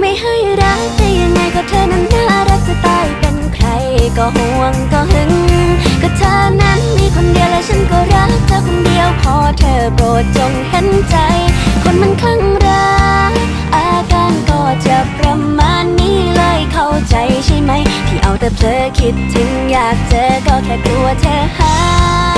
ไม่ให้รักแต่ยังไงก็เธอนั้นน่ารักจะตายเป็นใครก็ห่วงก็หึง ก็เธอนั้นมีคนเดียวและฉันก็รักเธอคนเดียวพอเธอโปรดจงเห็นใจ คนมันคลั่งรักอาการก็จะประมาณนี้เลยเข้าใจใช่ไหม ที่เอาแต่เพลอคิดถึงอยากเจอก็แค่กลัวเธอหาย